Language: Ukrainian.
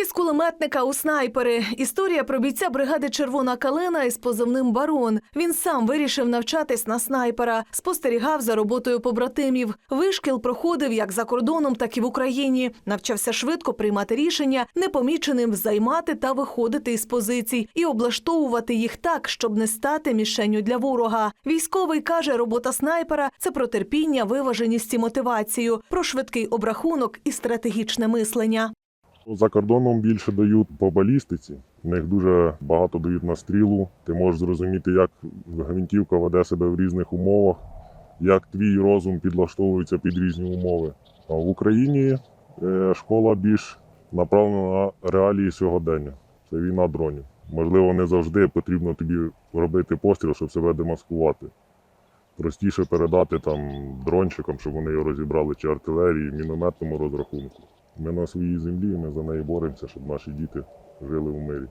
Із кулеметника у снайпери. Історія про бійця бригади Червона калина із позивним Барон. Він сам вирішив навчатись на снайпера, спостерігав за роботою побратимів. Вишкіл проходив як за кордоном, так і в Україні. Навчався швидко приймати рішення, непоміченим займати та виходити із позицій і облаштовувати їх так, щоб не стати мішенню для ворога. Військовий каже, робота снайпера це про терпіння, виваженість і мотивацію, про швидкий обрахунок і стратегічне мислення. За кордоном більше дають по балістиці. В них дуже багато дають на стрілу. Ти можеш зрозуміти, як гвинтівка веде себе в різних умовах, як твій розум підлаштовується під різні умови. А в Україні е, школа більш направлена на реалії сьогодення. Це війна дронів. Можливо, не завжди потрібно тобі робити постріл, щоб себе демаскувати. Простіше передати там дрончикам, щоб вони його розібрали, чи артилерії, мінометному розрахунку. Ми на своїй землі, ми за неї боремося, щоб наші діти жили в мирі.